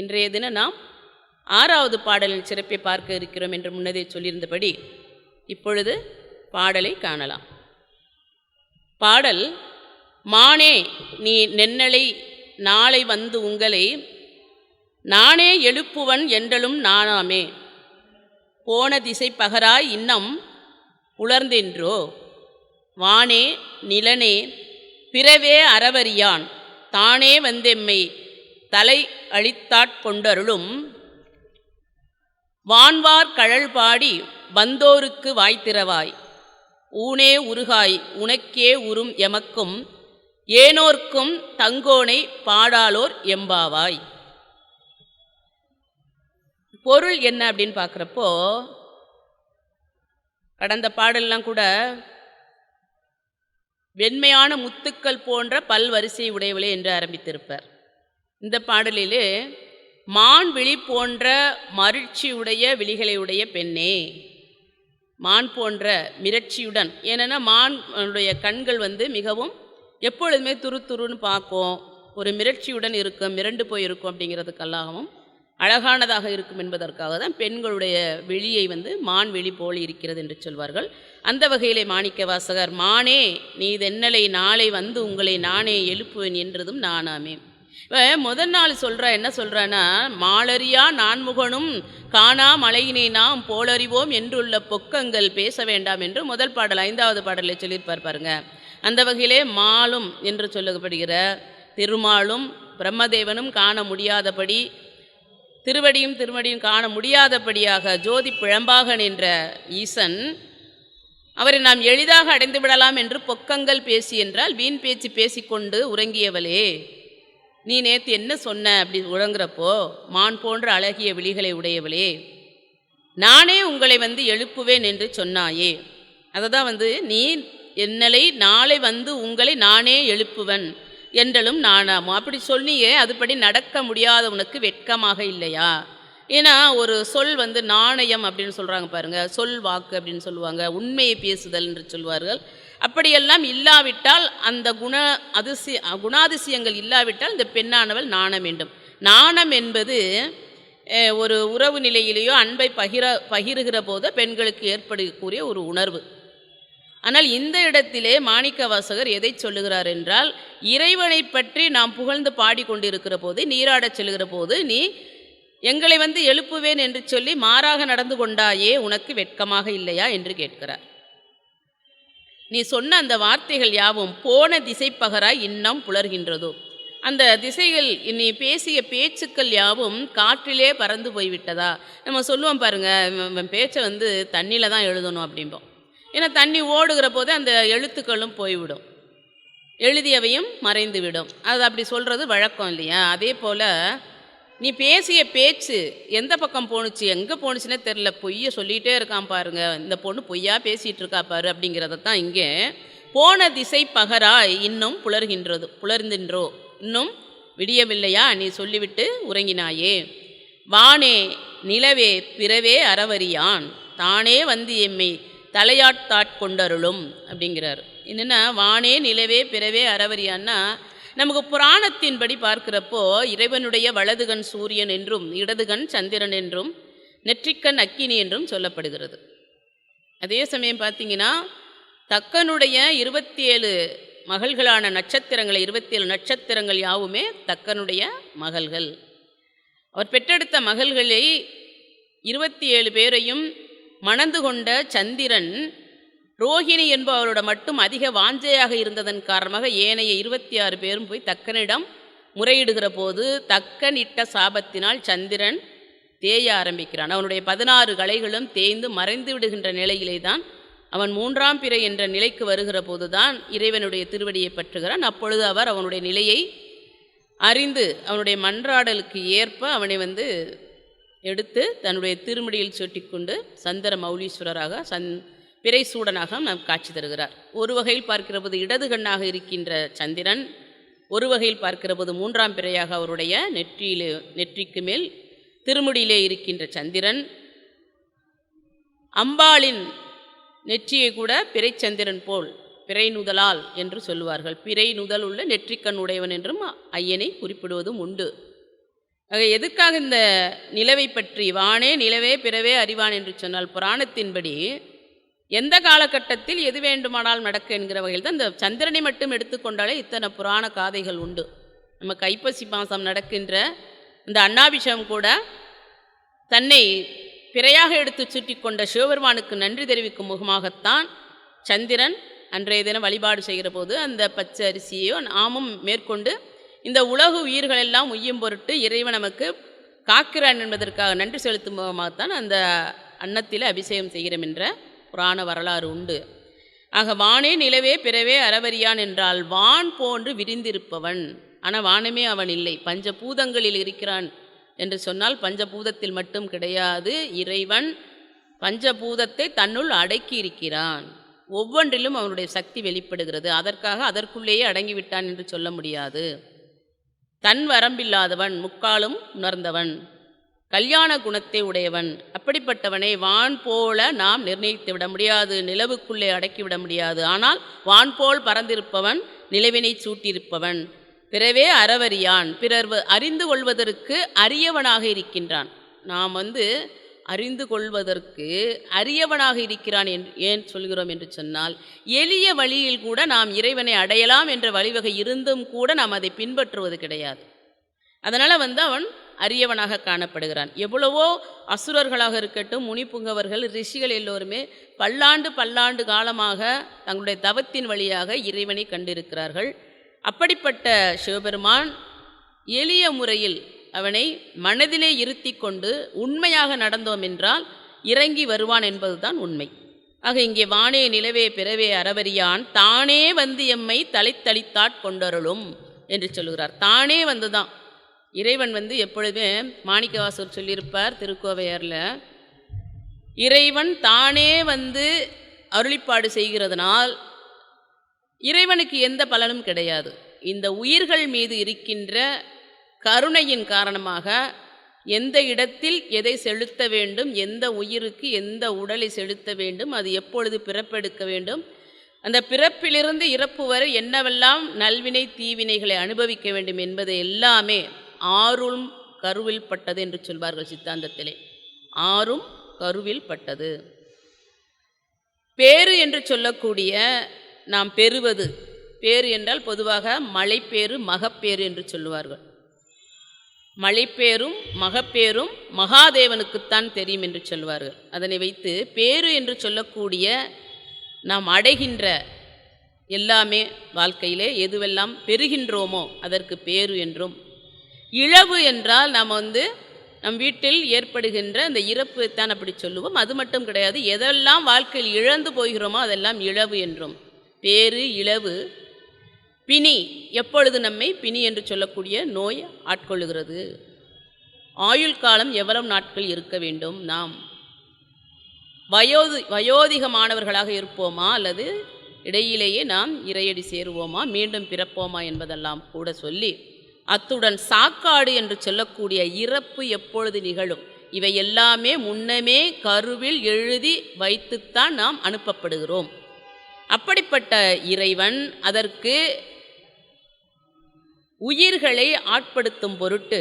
இன்றைய தினம் நாம் ஆறாவது பாடலின் சிறப்பை பார்க்க இருக்கிறோம் என்று முன்னதே சொல்லியிருந்தபடி இப்பொழுது பாடலை காணலாம். பாடல் மானே நீ நென்னலை நாளை வந்து உங்களை நானே எழுப்புவன் என்றலும் நானாமே. போன திசை பகராய் இன்னம் உலர்ந்தென்றோ? வானே நிலனே பிறவே அறவறியான் தானே வந்தெம்மை தலை அழித்தாட்கொண்டருளும் வான்வார் கழல் பாடி வந்தோருக்கு வாய்த்திரவாய் ஊனே உருகாய் உனக்கே உறும் எமக்கும் ஏனோர்க்கும் தங்கோனை பாடாலோர் எம்பாவாய். பொருள் என்ன அப்படின்னு பார்க்குறப்போ கடந்த பாடல்லாம் கூட வெண்மையான முத்துக்கள் போன்ற பல்வரிசை உடையவளே என்று ஆரம்பித்திருப்பார். இந்த பாடலிலே மான் விழி போன்ற மருட்சியுடைய விழிகளை உடைய பெண்ணே மான் போன்ற மிரட்சியுடன் ஏன்னா மானுடைய கண்கள் வந்து மிகவும் எப்பொழுதுமே துரு துருன்னு பார்க்கும். ஒரு மிரட்சியுடன் இருக்கும் மிரண்டு போயிருக்கும் அப்படிங்கிறதுக்கெல்லாகவும் அழகானதாக இருக்கும் என்பதற்காக தான் பெண்களுடைய வெளியை வந்து மான் வெளி போல் இருக்கிறது என்று சொல்வார்கள். அந்த வகையிலே மாணிக்க வாசகர் மானே நீ தென்னலை நாளை வந்து உங்களை நானே எழுப்புவேன் என்றதும் நானாமே. இப்போ முதல் நாள் சொல்கிற என்ன சொல்கிறான்னா மாலரியா நான்முகனும் காணா மலையினை நாம் போலறிவோம் என்றுள்ள பொக்கங்கள் பேச வேண்டாம் என்று முதல் பாடல் ஐந்தாவது பாடலில் சொல்லியிருப்பார் பாருங்க. அந்த வகையிலே மாலும் என்று சொல்லப்படுகிற திருமாலும் பிரம்மதேவனும் காண முடியாதபடி திருவடியும் திருவடியும் காண முடியாதபடியாக ஜோதி பிழம்பாக நின்ற ஈசன் அவரை நாம் எளிதாக அடைந்து விடலாம் என்று பொக்கங்கள் பேசி என்றால் வீண் பேச்சு பேசிக்கொண்டு உறங்கியவளே. நீ நேற்று என்ன சொன்ன அப்படி உழங்குறப்போ மான் போன்ற அழகிய விழிகளை உடையவளே நானே உங்களை வந்து எழுப்புவேன் என்று சொன்னாயே. அதை தான் வந்து நீ என்னலை நாளை வந்து உங்களை நானே எழுப்புவன் என்றலும் நானாமோ. அப்படி சொன்னியே அதுபடி நடக்க முடியாத உனக்கு வெட்கமாக இல்லையா? ஏன்னா ஒரு சொல் வந்து நாணயம் அப்படின்னு சொல்கிறாங்க பாருங்கள் சொல் வாக்கு அப்படின்னு சொல்லுவாங்க உண்மையை பேசுதல் என்று சொல்வார்கள். அப்படியெல்லாம் இல்லாவிட்டால் அந்த குண அதிசய குணாதிசயங்கள் இல்லாவிட்டால் இந்த பெண்ணானவள் நாணம் வேண்டும். நாணம் என்பது ஒரு உறவு நிலையிலேயோ அன்பை பகிர பகிருகிற போது பெண்களுக்கு ஏற்படக்கூடிய ஒரு உணர்வு. ஆனால் இந்த இடத்திலே மாணிக்க வாசகர் எதை சொல்லுகிறார் என்றால் இறைவனை பற்றி நாம் புகழ்ந்து பாடிக்கொண்டிருக்கிற போது நீராடச் செல்கிற போது நீ எங்களை வந்து எழுப்புவேன் என்று சொல்லி மாறாக நடந்து கொண்டாயே உனக்கு வெட்கமாக இல்லையா என்று கேட்கிறார். நீ சொன்ன அந்த வார்த்தைகள் யாவும் போன திசை பகராய் இன்னம் புலர்கின்றதோ. அந்த திசைகள் நீ பேசிய பேச்சுக்கள் யாவும் காற்றிலே பறந்து போய்விட்டதா? நம்ம சொல்லுவோம் பாருங்க பேச்சை வந்து தண்ணியில் தான் எழுதணும் அப்படிம்போம். ஏன்னா தண்ணி ஓடுகிற போது அந்த எழுத்துக்களும் போய்விடும். எழுதியவையும் மறைந்து விடும் அது அப்படி சொல்கிறது வழக்கம் இல்லையா? அதே போல் நீ பேசிய பேச்சு எந்த பக்கம் போணுச்சு எங்கே போணுச்சுன்னே தெரில பொய்யை சொல்லிகிட்டே இருக்கான் பாருங்க. இந்த பொண்ணு பொய்யா பேசிகிட்டு இருக்கா பாரு அப்படிங்கிறத தான் இங்கே போன திசை பகராய் இன்னும் புலர்கின்றது புலர்ந்தின்றோ? இன்னும் விடியவில்லையா? நீ சொல்லிவிட்டு உறங்கினாயே. வானே நிலவே பிறவே அறவறியான். தானே வந்து எம்மை தலையாட்டாட் கொண்டருளும் அப்படிங்கிறார். என்னென்னா வானே நிலவே பிறவே அறவறியான்னா நமக்கு புராணத்தின்படி பார்க்கிறப்போ இறைவனுடைய வலதுகண் சூரியன் என்றும் இடதுகண் சந்திரன் என்றும் நெற்றிக்கண் அக்கினி என்றும் சொல்லப்படுகிறது. அதே சமயம் பார்த்தீங்கன்னா தக்கனுடைய இருபத்தி ஏழு மகள்களான நட்சத்திரங்களை இருபத்தி ஏழு நட்சத்திரங்கள் யாவுமே தக்கனுடைய மகள்கள். அவர் பெற்றெடுத்த மகள்களை இருபத்தி ஏழு பேரையும் மணந்து கொண்ட சந்திரன் ரோஹிணி என்பவரோட மட்டும் அதிக வாஞ்சையாக இருந்ததன் காரணமாக ஏனைய இருபத்தி ஆறு பேரும் போய் தக்கனிடம் முறையிடுகிற போது தக்கன் இட்ட சாபத்தினால் சந்திரன் தேய ஆரம்பிக்கிறான். அவனுடைய பதினாறு கலைகளும் தேய்ந்து மறைந்து விடுகின்ற நிலையிலே தான் அவன் மூன்றாம் பிறை என்ற நிலைக்கு வருகிற போதுதான் இறைவனுடைய திருவடியை பற்றுகிறான். அப்பொழுது அவர் அவனுடைய நிலையை அறிந்து அவனுடைய மன்றாடலுக்கு ஏற்ப அவனை வந்து எடுத்து தன்னுடைய திருமுடியில் சுட்டிக்கொண்டு சந்திர மௌலீஸ்வரராக சந் பிறை சூடனாக நாம் காட்சி தருகிறார். ஒரு வகையில் பார்க்கிறபோது இடது கண்ணாக இருக்கின்ற சந்திரன் ஒரு வகையில் பார்க்கிறபோது மூன்றாம் பிறையாக அவருடைய நெற்றியிலே நெற்றிக்கு மேல் திருமுடியிலே இருக்கின்ற சந்திரன் அம்பாளின் நெற்றியை கூட பிறைச்சந்திரன் போல் பிறை நுதலால் என்று சொல்லுவார்கள். பிறை நுதல் உள்ள நெற்றிக்கண் உடையவன் என்றும் ஐயனை குறிப்பிடுவதும் உண்டு. ஆக எதுக்காக இந்த நிலவை பற்றி வானே நிலவே பிறவே அறிவான் என்று சொன்னால் புராணத்தின்படி எந்த காலகட்டத்தில் எது வேண்டுமானால் நடக்க என்கிற வகையில் தான் இந்த சந்திரனை மட்டும் எடுத்துக்கொண்டாலே இத்தனை புராண காதைகள் உண்டு. நம்ம கைப்பசி மாதம் நடக்கின்ற இந்த அன்னாபிஷேகம் கூட தன்னை பிறையாக எடுத்து சுற்றி கொண்ட சிவபெருமானுக்கு நன்றி தெரிவிக்கும் முகமாகத்தான் சந்திரன் அன்றைய தினம் வழிபாடு செய்கிற போது அந்த பச்சை அரிசியோ நாமும் மேற்கொண்டு இந்த உலக உயிர்கள் எல்லாம் உய்யும் பொருட்டு இறைவன் நமக்கு காக்கிறான் என்பதற்காக நன்றி செலுத்தும் முகமாகத்தான் அந்த அன்னத்தில் அபிஷேகம் செய்கிறோம் என்ற புராண வரலாறு உண்டு. ஆக வானே நிலவே பிறவே அறவறியான் என்றால் வான் போன்று விரிந்திருப்பவன். ஆனால் வானமே அவன் இல்லை. பஞ்சபூதங்களில் இருக்கிறான் என்று சொன்னால் பஞ்சபூதத்தில் மட்டும் கிடையாது இறைவன் பஞ்சபூதத்தை தன்னுள் அடக்கி இருக்கிறான் ஒவ்வொன்றிலும் அவனுடைய சக்தி வெளிப்படுகிறது. அதற்காக அதற்குள்ளேயே அடங்கிவிட்டான் என்று சொல்ல முடியாது. தன் வரம்பில்லாதவன் முக்காலும் உணர்ந்தவன். கல்யாண குணத்தை உடையவன். அப்படிப்பட்டவனை வான் போல நாம் நிர்ணயித்து விட முடியாது நிலவுக்குள்ளே அடக்கிவிட முடியாது. ஆனால் வான் போல் பறந்திருப்பவன் நிலவினை சூட்டியிருப்பவன். பிறவே அறவறியான். பிறர் அறிந்து கொள்வதற்கு அரியவனாக இருக்கின்றான். நாம் வந்து அறிந்து கொள்வதற்கு அரியவனாக இருக்கிறான் என் ஏன் சொல்கிறோம் என்று சொன்னால் எளிய வழியில் கூட நாம் இறைவனை அடையலாம் என்ற வழிவகை இருந்தும் கூட நாம் அதை பின்பற்றுவது கிடையாது. அதனால் வந்து அவன் அரியவனாக காணப்படுகிறான். எவ்வளவோ அசுரர்களாக இருக்கட்டும் முனிப்புங்கவர்கள் ரிஷிகள் எல்லோருமே பல்லாண்டு பல்லாண்டு காலமாக தங்களுடைய தவத்தின் வழியாக இறைவனை கண்டிருக்கிறார்கள். அப்படிப்பட்ட சிவபெருமான் எளிய முறையில் அவனை மனதிலே இருத்தி கொண்டு உண்மையாக நடந்தோம் என்றால் இறங்கி வருவான் என்பதுதான் உண்மை. ஆக இங்கே வானே நிலவே பிறவே அறவரியான் தானே வந்து எம்மை தலைத்தளித்தாட் கொண்டருளும் என்று சொல்லுகிறார் தானே வந்துதான். இறைவன் வந்து எப்பொழுதுமே மாணிக்கவாசர் சொல்லியிருப்பார் திருக்கோவையாரில் இறைவன் தானே வந்து அருளிப்பாடு செய்கிறதுனால் இறைவனுக்கு எந்த பலனும் கிடையாது. இந்த உயிர்கள் மீது இருக்கின்ற கருணையின் காரணமாக எந்த இடத்தில் எதை செலுத்த வேண்டும் எந்த உயிருக்கு எந்த உடலை செலுத்த வேண்டும் அது எப்பொழுது பிறப்பெடுக்க வேண்டும் அந்த பிறப்பிலிருந்து இறப்பு வரை என்னவெல்லாம் நல்வினை தீவினைகளை அனுபவிக்க வேண்டும் என்பது எல்லாமே ஆறும் கருவில் பட்டது என்று சொல்வார்கள் சித்தாந்தத்திலே. ஆறும் கருவில் பட்டது. பேறு என்று சொல்லக்கூடிய நாம் பெறுவது. பேறு என்றால் பொதுவாக மலைப்பேறு மகப்பேறு என்று சொல்லுவார்கள். மழைப்பேரும் மகப்பேரும் மகாதேவனுக்குத்தான் தெரியும் என்று சொல்வார்கள். அதனை வைத்து பேறு என்று சொல்லக்கூடிய நாம் அடைகின்ற எல்லாமே வாழ்க்கையிலே எதுவெல்லாம் பெறுகின்றோமோ அதற்கு பேறு என்றும் இழவு என்றால் நாம் வந்து நம் வீட்டில் ஏற்படுகின்ற அந்த இறப்பு தான் அப்படி சொல்லுவோம். அது மட்டும் கிடையாது எதெல்லாம் வாழ்க்கையில் இழந்து போகிறோமோ அதெல்லாம் இழவு என்றும். பேறு இழவு பிணி எப்பொழுது நம்மை பிணி என்று சொல்லக்கூடிய நோய் ஆட்கொள்ளுகிறது. ஆயுள் காலம் எவ்வளவு நாட்கள் இருக்க வேண்டும் நாம்? வயோதி வயோதிகமானவர்களாக இருப்போமா? அல்லது இடையிலேயே நாம் இறையடி சேருவோமா? மீண்டும் பிறப்போமா? என்பதெல்லாம் கூட சொல்லி அத்துடன் சாக்காடு என்று சொல்லக்கூடிய இறப்பு எப்பொழுது நிகழும்? இவை எல்லாமே முன்னமே கருவில் எழுதி வைத்துத்தான் நாம் அனுப்பப்படுகிறோம். அப்படிப்பட்ட இறைவன் அதற்கு உயிர்களை ஆட்படுத்தும் பொருட்டு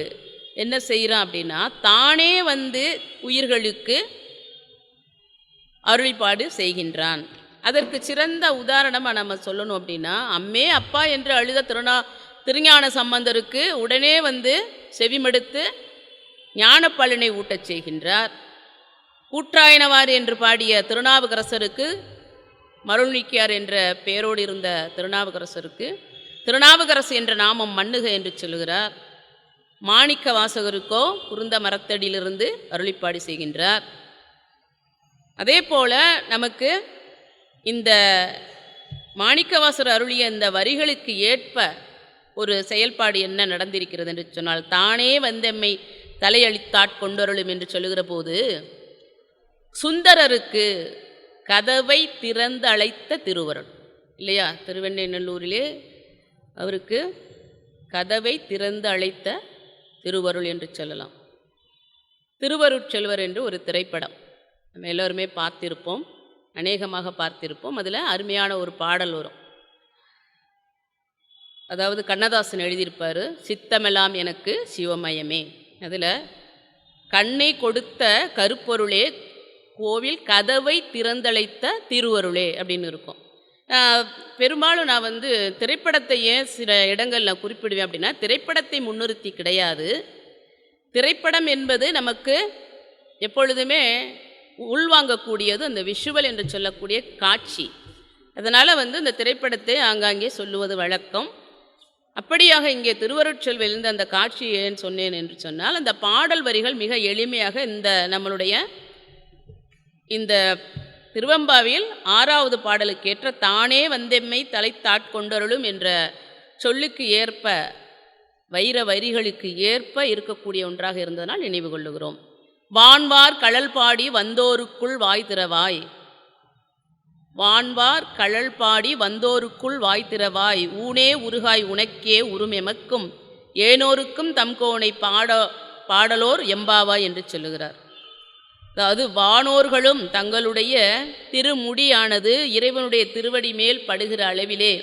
என்ன செய்கிறான் அப்படின்னா தானே வந்து உயிர்களுக்கு அருள்பாடு செய்கின்றான். அதற்கு சிறந்த உதாரணமாக நம்ம சொல்லணும் அப்படின்னா அம்மே அப்பா என்று அழுத திருநா திருஞான சம்பந்தருக்கு உடனே வந்து செவிமடுத்து ஞானப்பலனை ஊட்டச் செய்கின்றார். கூற்றாயினவார் என்று பாடிய திருநாவுக்கரசருக்கு மருள்நீக்கியார் என்ற பெயரோடு இருந்த திருநாவுக்கரசருக்கு திருநாவுக்கரசு என்ற நாமம் மண்ணுக என்று சொல்லுகிறார். மாணிக்க வாசகருக்கோ குருந்த மரத்தடியிலிருந்து அருளிப்பாடு செய்கின்றார். அதே போல நமக்கு இந்த மாணிக்கவாசர் அருளிய இந்த வரிகளுக்கு ஏற்ப ஒரு செயல்பாடு என்ன நடந்திருக்கிறது என்று சொன்னால் தானே வந்தம்மை தலையளித்தாட் கொண்டருளும் என்று சொல்லுகிற போது சுந்தரருக்கு கதவை திறந்து அழைத்த திருவருள் இல்லையா? திருவெண்ணைநல்லூரிலே அவருக்கு கதவை திறந்து அழைத்த திருவருள் என்று சொல்லலாம். திருவருட்செல்வர் என்று ஒரு திரைப்படம் நம்ம எல்லோருமே பார்த்திருப்போம் அநேகமாக பார்த்திருப்போம். அதில் அருமையான ஒரு பாடல் வரும். அதாவது கண்ணதாசன் எழுதியிருப்பார் சித்தமெல்லாம் எனக்கு சிவமயமே. அதில் கண்ணை கொடுத்த கருப்பொருளே கோவில் கதவை திறந்தழைத்த திருவருளே அப்படின்னு இருக்கும். பெரும்பாலும் நான் வந்து திரைப்படத்தை ஏன் சில இடங்களில் குறிப்பிடுவேன் அப்படின்னா திரைப்படத்தை முன்னிறுத்தி கிடையாது. திரைப்படம் என்பது நமக்கு எப்பொழுதுமே உள்வாங்கக்கூடியது அந்த விஷுவல் என்று சொல்லக்கூடிய காட்சி. அதனால் வந்து இந்த திரைப்படத்தை ஆங்காங்கே சொல்லுவது வழக்கம். அப்படியாக இங்கே திருவருட்செல்விலிருந்து அந்த காட்சி ஏன் சொன்னேன் என்று சொன்னால் அந்த பாடல் வரிகள் மிக எளிமையாக இந்த நம்மளுடைய இந்த திருவம்பாவில் ஆறாவது பாடலுக்கேற்ற தானே வந்தெம்மை தலை தாட்கொண்டருளும் என்ற சொல்லுக்கு ஏற்ப வைர வரிகளுக்கு ஏற்ப இருக்கக்கூடிய ஒன்றாக இருந்ததனால் நினைவு கொள்ளுகிறோம். வான்வார் கழல் பாடி வந்தோருக்குள் வாய் திறவாய். வான்வார் கழல் பாடி வந்தோருக்குள் வாய்திறவாய் ஊனே உருகாய் உனக்கே உருமெமக்கும் ஏனோருக்கும் தம்கோனை பாட பாடலோர் எம்பாவாய் என்று சொல்லுகிறார். அதாவது வானோர்களும் தங்களுடைய திருமுடியானது இறைவனுடைய திருவடி மேல் படுகிற அளவிலே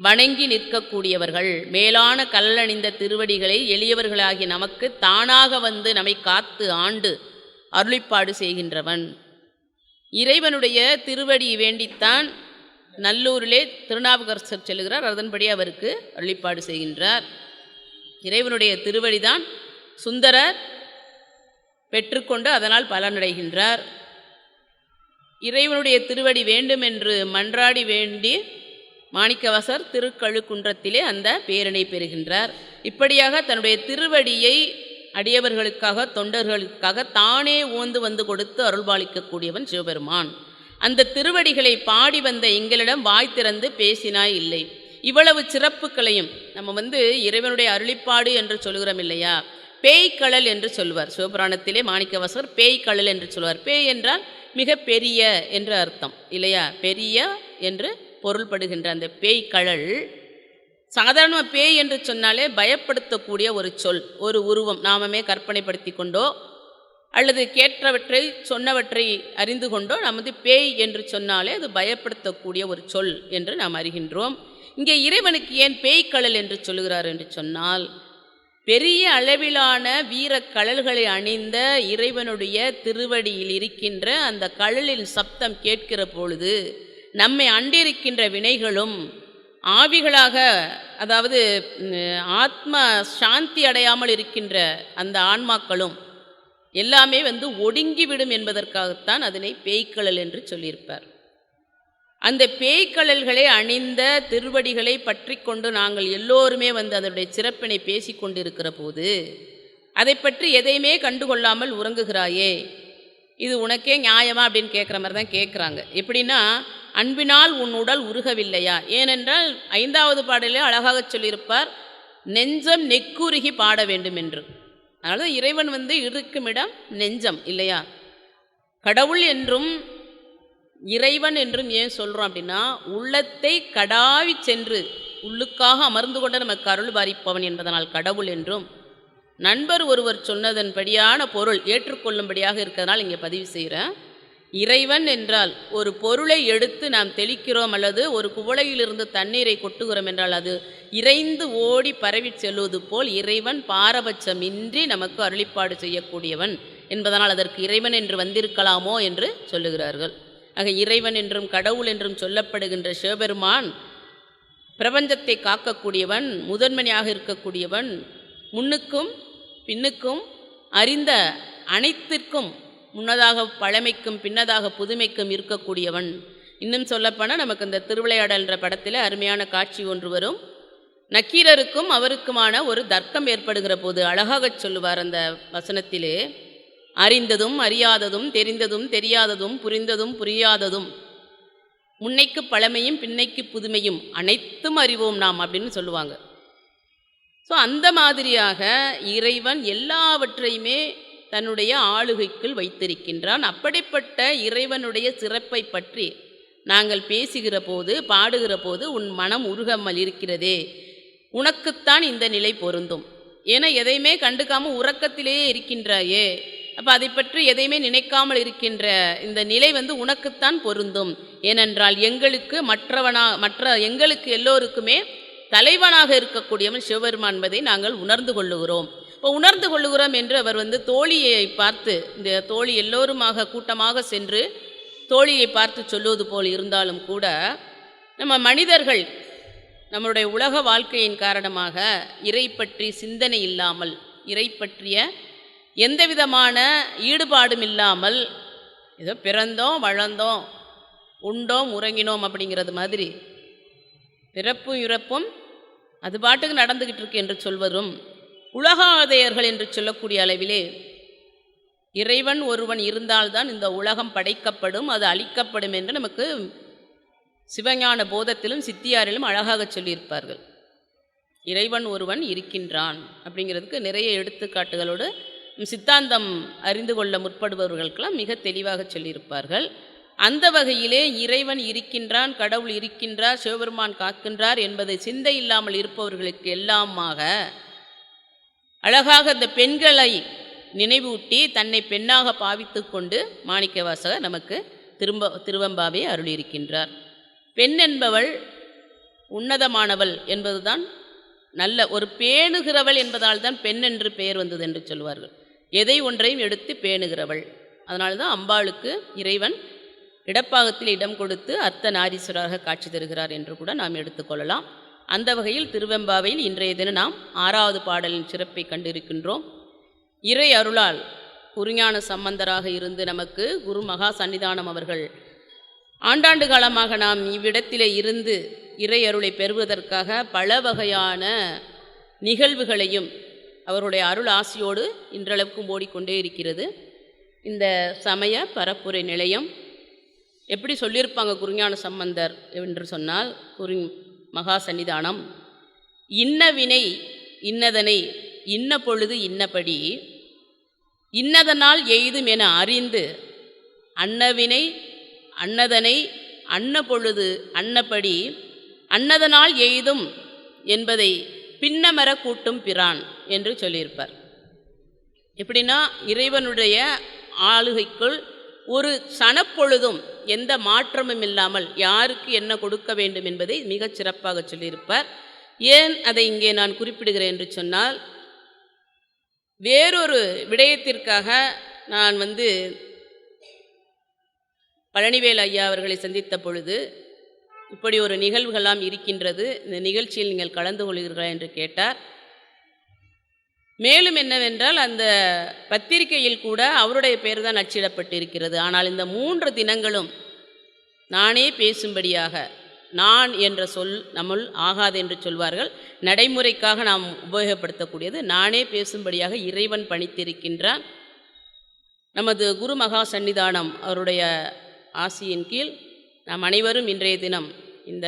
வணங்கி நிற்கக்கூடியவர்கள். மேலான கல்லணிந்த திருவடிகளை எளியவர்களாகி நமக்கு தானாக வந்து நம்மை காத்து ஆண்டு அருளிப்பாடு செய்கின்றவன். இறைவனுடைய திருவடி வேண்டித்தான் நல்லூரிலே திருநாவுக்கரசர் செல்கிறார். அதன்படி அவருக்கு வழிபாடு செய்கின்றார். இறைவனுடைய திருவடிதான் சுந்தரர் பெற்றுக்கொண்டு அதனால் பலனடைகின்றார். இறைவனுடைய திருவடி வேண்டும் என்று மன்றாடி வேண்டி மாணிக்கவாசர் திருக்கழுக்குன்றத்திலே அந்த பேரணை பெறுகின்றார். இப்படியாக தன்னுடைய திருவடியை அடியவர்களுக்காக தொண்டர்களுக்காக தானே ஓந்து வந்து கொடுத்து அருள்பாலிக்கக்கூடியவன் சிவபெருமான். அந்த திருவடிகளை பாடி வந்த எங்களிடம் வாய் திறந்து பேசினாய் இல்லை. இவ்வளவு சிறப்புகளையும் நம்ம வந்து இறைவனுடைய அருளிப்பாடு என்று சொல்கிறோம் இல்லையா? பேய்க்கழல் என்று சொல்வார் சிவபுராணத்திலே மாணிக்கவாசகர் பேய்க்கழல் என்று சொல்வார் பேய் என்றால் மிக பெரிய என்று அர்த்தம் இல்லையா? பெரிய என்று பொருள்படுகின்ற அந்த பேய்க்கழல் சாதாரணமாக பேய் என்று சொன்னாலே பயப்படுத்தக்கூடிய ஒரு சொல் ஒரு உருவம் நாமமே கற்பனைப்படுத்தி கொண்டோ அல்லது கேட்டவற்றை சொன்னவற்றை அறிந்து கொண்டோ நாம் வந்து பேய் என்று சொன்னாலே அது பயப்படுத்தக்கூடிய ஒரு சொல் என்று நாம் அறிகின்றோம். இங்கே இறைவனுக்கு ஏன் பேய்க்கழல் என்று சொல்லுகிறார் என்று சொன்னால் பெரிய அளவிலான வீரக் கழல்களை அணிந்த இறைவனுடைய திருவடியில் இருக்கின்ற அந்த கழலின் சப்தம் கேட்கிற பொழுது நம்மை அண்டிருக்கின்ற வினைகளும் ஆவிகளாக அதாவது ஆத்ம சாந்தி அடையாமல் இருக்கின்ற அந்த ஆன்மாக்களும் எல்லாமே வந்து ஒடுங்கிவிடும் என்பதற்காகத்தான் அதனை பேய்க்கழல் என்று சொல்லியிருப்பார். அந்த பேய்க்கழல்களை அணிந்த திருவடிகளை பற்றி கொண்டு நாங்கள் எல்லோருமே வந்து அதனுடைய சிறப்பினை பேசி கொண்டிருக்கிற போது அதை பற்றி எதையுமே கண்டுகொள்ளாமல் உறங்குகிறாயே இது உனக்கே நியாயமா அப்படின்னு கேட்குற மாதிரி தான் கேட்குறாங்க. எப்படின்னா அன்பினால் உன் உடல் உருகவில்லையா? ஏனென்றால் ஐந்தாவது பாடலே அழகாக சொல்லியிருப்பார் நெஞ்சம் நெக்குருகி பாட வேண்டும் என்று. அதனால இறைவன் வந்து இருக்கும் இடம் நெஞ்சம் இல்லையா? கடவுள் என்றும் இறைவன் என்றும் ஏன் சொல்கிறோம் அப்படின்னா உள்ளத்தை கடாவி சென்று உள்ளுக்காக அமர்ந்து கொண்ட நமக்கு அருள் பாரிப்பவன் என்பதனால் கடவுள் என்றும் நண்பர் ஒருவர் சொன்னதன்படியான பொருள் ஏற்றுக்கொள்ளும்படியாக இருக்கிறதுனால் இங்கே பதிவு செய்கிறேன். இறைவன் என்றால் ஒரு பொருளை எடுத்து நாம் தெளிக்கிறோம் அல்லது ஒரு குவளையிலிருந்து தண்ணீரை கொட்டுகிறோம் என்றால் அது இறைந்து ஓடி பரவி செல்வது போல் இறைவன் பாரபட்சமின்றி நமக்கு அருளிப்பாடு செய்யக்கூடியவன் என்பதனால் அதற்கு இறைவன் என்று வந்திருக்கலாமோ என்று சொல்லுகிறார்கள். ஆக இறைவன் என்றும் கடவுள் என்றும் சொல்லப்படுகின்ற சிவபெருமான் பிரபஞ்சத்தை காக்கக்கூடியவன் முதன்மையாக இருக்கக்கூடியவன் முன்னுக்கும் பின்னுக்கும் அறிந்த அனைத்திற்கும் முன்னதாக பழமைக்கும் பின்னதாக புதுமைக்கும் இருக்கக்கூடியவன். இன்னும் சொல்லப்போனால் நமக்கு இந்த திருவிளையாடல்ன்ற படத்தில் அருமையான காட்சி ஒன்று வரும். நக்கீரருக்கும் அவருக்குமான ஒரு தர்க்கம் ஏற்படுகிற போது அழகாகச் சொல்லுவார் அந்த வசனத்திலே. அறிந்ததும் அறியாததும் தெரிந்ததும் தெரியாததும் புரிந்ததும் புரியாததும். முன்னைக்கு பழமையும் பின்னைக்கு புதுமையும் அனைத்தும் அறிவோம் நாம் அப்படின்னு சொல்லுவாங்க. ஸோ அந்த மாதிரியாக இறைவன் எல்லாவற்றையுமே தன்னுடைய ஆளுகைக்குள் வைத்திருக்கின்றான். அப்படிப்பட்ட இறைவனுடைய சிறப்பை பற்றி நாங்கள் பேசுகிற போது பாடுகிற போது உன் மனம் உருகாமல் இருக்கிறதே. உனக்குத்தான் இந்த நிலை பொருந்தும். ஏன்னா எதையுமே கண்டுக்காமல் உறக்கத்திலேயே இருக்கின்றாயே. அப்போ அதை பற்றி எதையுமே நினைக்காமல் இருக்கின்ற இந்த நிலை வந்து உனக்குத்தான் பொருந்தும். ஏனென்றால் எங்களுக்கு மற்றவனா மற்ற எங்களுக்கு எல்லோருக்குமே தலைவனாக இருக்கக்கூடியவன் சிவபெருமான் என்பதை நாங்கள் உணர்ந்து கொள்ளுகிறோம். இப்போ உணர்ந்து கொள்ளுகிறோம் என்று அவர் வந்து தோழியை பார்த்து இந்த தோழி எல்லோருமாக கூட்டமாக சென்று தோழியை பார்த்து சொல்லுவது போல் இருந்தாலும் கூட நம்ம மனிதர்கள் நம்மளுடைய உலக வாழ்க்கையின் காரணமாக இறை பற்றி சிந்தனை இல்லாமல் இறை பற்றிய எந்த விதமான ஈடுபாடும் இல்லாமல் ஏதோ பிறந்தோம் வளர்ந்தோம் உண்டோம் உறங்கினோம் அப்படிங்கிறது மாதிரி பிறப்பும் இறப்பும் அது பாட்டுக்கு நடந்துக்கிட்டு இருக்கு என்று சொல்வதும் உலகாதையர்கள் என்று சொல்லக்கூடிய அளவிலே இறைவன் ஒருவன் இருந்தால்தான் இந்த உலகம் படைக்கப்படும் அது அழிக்கப்படும் என்று நமக்கு சிவஞான போதத்திலும் சித்தியாரிலும் அழகாக சொல்லியிருப்பார்கள். இறைவன் ஒருவன் இருக்கின்றான் அப்படிங்கிறதுக்கு நிறைய எடுத்துக்காட்டுகளோடு சித்தாந்தம் அறிந்து கொள்ள முற்படுபவர்களுக்கெல்லாம் மிக தெளிவாக சொல்லியிருப்பார்கள். அந்த வகையிலே இறைவன் இருக்கின்றான் கடவுள் இருக்கின்றார் சிவபெருமான் காக்கின்றார் என்பதை சிந்தை இல்லாமல் இருப்பவர்களுக்கு எல்லாமாக அழகாக அந்த பெண்களை நினைவூட்டி தன்னை பெண்ணாக பாவித்து கொண்டு மாணிக்கவாசகர் நமக்கு திரும்ப திருவம்பாவை அருளியிருக்கின்றார். பெண் என்பவள் உன்னதமானவள் என்பதுதான் நல்ல ஒரு பேணுகிறவள் என்பதால் தான் பெண் என்று பெயர் வந்தது என்று சொல்வார்கள். எதை ஒன்றையும் எடுத்து பேணுகிறவள். அதனால தான் அம்பாளுக்கு இறைவன் இடப்பாகத்தில் இடம் கொடுத்து அர்த்த நாரீஸ்வராக காட்சி தருகிறார் என்று கூட நாம் எடுத்துக்கொள்ளலாம் அந்த வகையில் திருவெம்பாவையில் இன்றைய தினம் நாம் ஆறாவது பாடலின் சிறப்பை கண்டிருக்கின்றோம். இறை அருளால் குருஞான சம்பந்தராக இருந்து நமக்கு குரு மகா சன்னிதானம் அவர்கள். ஆண்டாண்டு காலமாக நாம் இவ்விடத்திலே இருந்து இறை அருளை பெறுவதற்காக பல வகையான நிகழ்வுகளையும் அவருடைய அருள் ஆசியோடு இன்றளவுக்கும் ஓடிக்கொண்டே இருக்கிறது. இந்த சமய பரப்புரை நிலையம். எப்படி சொல்லியிருப்பாங்க குருஞான சம்பந்தர் என்று சொன்னால் குரு மகா சன்னிதானம் இன்ன வினை இன்னதனை இன்ன பொழுது இன்னபடி. இன்னதனால் எய்தும் என அறிந்து அன்னவினை அன்னதனை அன்ன பொழுது அன்னபடி அன்னதனால் எய்தும் என்பதை பின்னமர கூட்டும் பிரான் என்று சொல்லியிருப்பார். எப்படின்னா இறைவனுடைய ஆளுகைக்குள் ஒரு சனப்பொழுதும் எந்த மாற்றமும் இல்லாமல் யாருக்கு என்ன கொடுக்க வேண்டும் என்பதை மிகச் சிறப்பாக சொல்லியிருப்பார். ஏன் அதை இங்கே நான் குறிப்பிடுகிறேன் என்று சொன்னால் வேறொரு விடயத்திற்காக நான் வந்து பழனிவேல் ஐயா அவர்களை சந்தித்த பொழுது இப்படி ஒரு நிகழ்வுகளாம் இருக்கின்றது. இந்த நிகழ்ச்சியில் நீங்கள் கலந்து கொள்கிறீர்களா என்று கேட்டார். மேலும் என்னவென்றால் அந்த பத்திரிகையில் கூட அவருடைய பெயர் தான் அச்சிடப்பட்டிருக்கிறது. ஆனால் இந்த மூன்று தினங்களும் நானே பேசும்படியாக நான் என்ற சொல் நம்முள் ஆகாது என்று சொல்வார்கள். நடைமுறைக்காக நாம் உபயோகப்படுத்தக்கூடியது நானே பேசும்படியாக இறைவன் பணித்திருக்கின்றான். நமது குரு மகா சன்னிதானம் அவருடைய ஆசியின் கீழ் நாம் அனைவரும் இன்றைய தினம் இந்த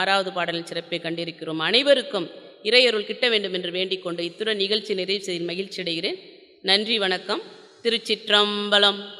ஆறாவது பாடலின் சிறப்பை கண்டிருக்கிறோம். அனைவருக்கும் இறையருள் கிட்ட வேண்டும் என்று வேண்டிக் கொண்டு இத்துடன் நிகழ்ச்சி நிறைவு செய்து மகிழ்ச்சி அடைகிறேன் நன்றி வணக்கம். திருச்சிற்றம்பலம்.